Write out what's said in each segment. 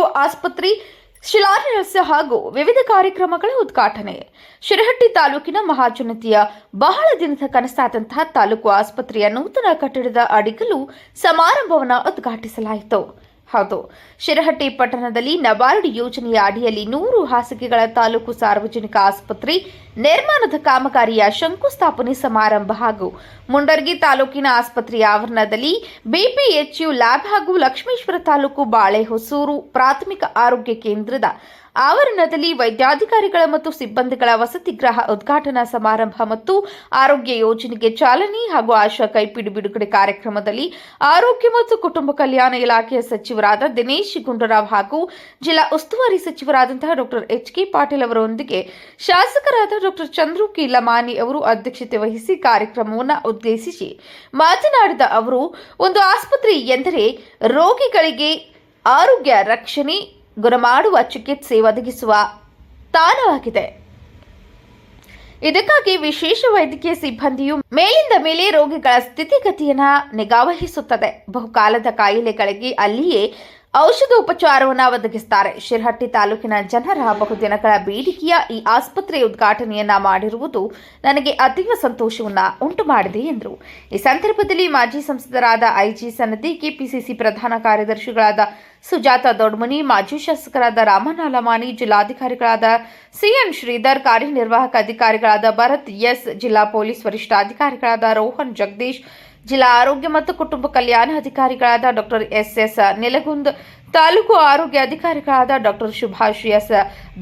ಹಾಗೂ ಆಸ್ಪತ್ರೆ, ಶಿಲಾನ್ಯಾಸ ಹಾಗೂ ವಿವಿಧ ಕಾರ್ಯಕ್ರಮಗಳ ಉದ್ಘಾಟನೆ. ಶಿರಹಟ್ಟಿ ತಾಲೂಕಿನ ಮಹಾಜನತೆಯ ಬಹಳ ದಿನದ ಕನಸಾದಂತಹ ತಾಲೂಕು ಆಸ್ಪತ್ರೆಯ ನೂತನ ಕಟ್ಟಡದ ಅಡಿಗಲು ಸಮಾರಂಭವನ್ನು ಉದ್ಘಾಟಿಸಲಾಯಿತು. ಹೌದು. ಶಿರಹಟ್ಟಿ ಪಟ್ಟಣದಲ್ಲಿ ನಬಾರ್ಡ್ ಯೋಜನೆಯ ಅಡಿಯಲ್ಲಿ ನೂರು ಹಾಸಿಗೆಗಳ ತಾಲೂಕು ಸಾರ್ವಜನಿಕ ಆಸ್ಪತ್ರೆ, ನಿರ್ಮಾಣದ ಕಾಮಗಾರಿಯ ಶಂಕುಸ್ಥಾಪನೆ ಸಮಾರಂಭ ಹಾಗೂ ಮುಂಡರ್ಗಿ ತಾಲೂಕಿನ ಆಸ್ಪತ್ರೆಯ ಆವರಣದಲ್ಲಿ ಬಿಪಿಎಚ್ಯು ಲ್ಯಾಬ್ ಹಾಗೂ ಲಕ್ಷ್ಮೇಶ್ವರ ತಾಲೂಕು ಬಾಳೆಹೊಸೂರು ಪ್ರಾಥಮಿಕ ಆರೋಗ್ಯ ಕೇಂದ್ರದ ಆವರಣದಲ್ಲಿ ವೈದ್ಯಾಧಿಕಾರಿಗಳ ಮತ್ತು ಸಿಬ್ಬಂದಿಗಳ ವಸತಿ ಗೃಹ ಉದ್ಘಾಟನಾ ಸಮಾರಂಭ ಮತ್ತು ಆರೋಗ್ಯ ಯೋಜನೆಗೆ ಚಾಲನೆ ಹಾಗೂ ಆಶಾ ಕೈಪಿಡಿ ಬಿಡುಗಡೆ ಕಾರ್ಯಕ್ರಮದಲ್ಲಿ ಆರೋಗ್ಯ ಮತ್ತು ಕುಟುಂಬ ಕಲ್ಯಾಣ ಇಲಾಖೆಯ ಸಚಿವರಾದ ದಿನೇಶ್ ಗುಂಡೂರಾವ್ ಹಾಗೂ ಜಿಲ್ಲಾ ಉಸ್ತುವಾರಿ ಸಚಿವರಾದಂತಹ ಡಾಕ್ಟರ್ ಎಚ್ ಕೆ ಪಾಟೀಲ್ ಅವರೊಂದಿಗೆ ಶಾಸಕರಾದ ಡಾಕ್ಟರ್ ಚಂದ್ರು ಕೀಲಮಾನಿ ಅವರು ಅಧ್ಯಕ್ಷತೆ ವಹಿಸಿ ಕಾರ್ಯಕ್ರಮವನ್ನು ಉದ್ದೇಶಿಸಿ ಮಾತನಾಡಿದ ಅವರು, ಒಂದು ಆಸ್ಪತ್ರೆ ಎಂದರೆ ರೋಗಿಗಳಿಗೆ ಆರೋಗ್ಯ ರಕ್ಷಣೆ ಗುಣಮಾಡುವ ಚಿಕಿತ್ಸೆ ಒದಗಿಸುವ ತಾಣವಾಗಿದೆ. ಇದಕ್ಕಾಗಿ ವಿಶೇಷ ವೈದ್ಯಕೀಯ ಸಿಬ್ಬಂದಿಯು ಮೇಲಿಂದ ಮೇಲೆ ರೋಗಿಗಳ ಸ್ಥಿತಿಗತಿಯನ್ನು ನಿಗಾವಹಿಸುತ್ತದೆ. ಬಹುಕಾಲದ ಕಾಯಿಲೆಗಳಿಗೆ ಅಲ್ಲಿಯೇ ಔಷಧ ಉಪಚಾರವನ್ನು ಒದಗಿಸುತ್ತಾರೆ ಶಿರಹಟ್ಟಿ ತಾಲೂಕಿನ ಜನರ ಬಹುದಿನಗಳ ಬೇಡಿಕೆಯ ಈ ಆಸ್ಪತ್ರೆ ಉದ್ಘಾಟನೆಯನ್ನ ಮಾಡಿರುವುದು ನನಗೆ ಅತೀವ ಸಂತೋಷವನ್ನ ಉಂಟು ಮಾಡಿದೆ ಎಂದರು. ಈ ಸಂದರ್ಭದಲ್ಲಿ ಮಾಜಿ ಸಂಸದರಾದ ಐಜಿ ಸನ್ನದಿ ಕೆಪಿಸಿಸಿ ಪ್ರಧಾನ ಕಾರ್ಯದರ್ಶಿಗಳಾದ ಸುಜಾತ ದೊಡ್ಮನಿ, ಮಾಜಿ ಶಾಸಕರಾದ ರಾಮನಾಲಮಾನಿ ಜಿಲ್ಲಾಧಿಕಾರಿಗಳಾದ ಸಿಎನ್ ಶ್ರೀಧರ್, ಕಾರ್ಯನಿರ್ವಾಹಕ ಅಧಿಕಾರಿಗಳಾದ ಭರತ್ ಎಸ್, ಜಿಲ್ಲಾ ಪೊಲೀಸ್ ವರಿಷ್ಠಾಧಿಕಾರಿಗಳಾದ ರೋಹನ್ ಜಗದೀಶ್ ಜಿಲ್ಲಾ ಆರೋಗ್ಯ ಮತ್ತು ಕುಟುಂಬ ಕಲ್ಯಾಣ ಅಧಿಕಾರಿಗಳಾದ doctor S S Nelagund, taluk ಆರೋಗ್ಯ ಅಧಿಕಾರಿಗಳಾದ ಡಾಕ್ಟರ್ ಸುಭಾಷ್ ಎಸ್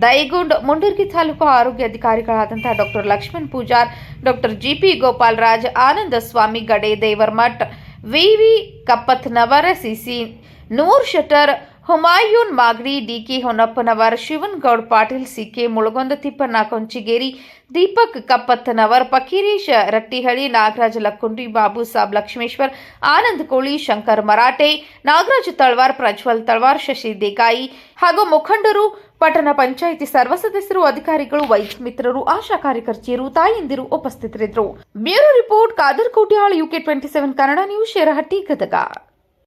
ದೈಗುಂಡ್, ಮುಂಡರ್ಗಿ ತಾಲೂಕು ಆರೋಗ್ಯ ಅಧಿಕಾರಿಗಳಾದಂತಹ doctor Lakshman Pujar, doctor GP Gopalraj, Ananda Swamy Gade Devarmath VV Kappatnavar CC, Noor Shatar Humayun Magadi, DK Honnappanavar Shivan Goud Patil, CK Mulagonda Tippanna, Konchigeri, Deepak Kappattanavar, Fakiresh Rattihalli, Nagaraja Lakkundi, Babu Sab Lakshmeshwar, Anand Koli, Shankar Marathe, Nagaraj Talwar, Prajwal Talwar, Shashi ದೇಗಾಯಿ ಹಾಗೂ ಮುಖಂಡರು, ಪಟ್ಟಣ ಪಂಚಾಯಿತಿ ಸರ್ವ ಸದಸ್ಯರು, ಅಧಿಕಾರಿಗಳು, ವೈದ್ಯ ಮಿತ್ರರು, ಆಶಾ ಕಾರ್ಯಕರ್ತೆಯರು, ತಾಯಂದಿರು ಉಪಸ್ಥಿತರಿದ್ದರು. Bureau report Kadar Kotyal UK twenty seven Kannada news, Shirahatti, Gadag.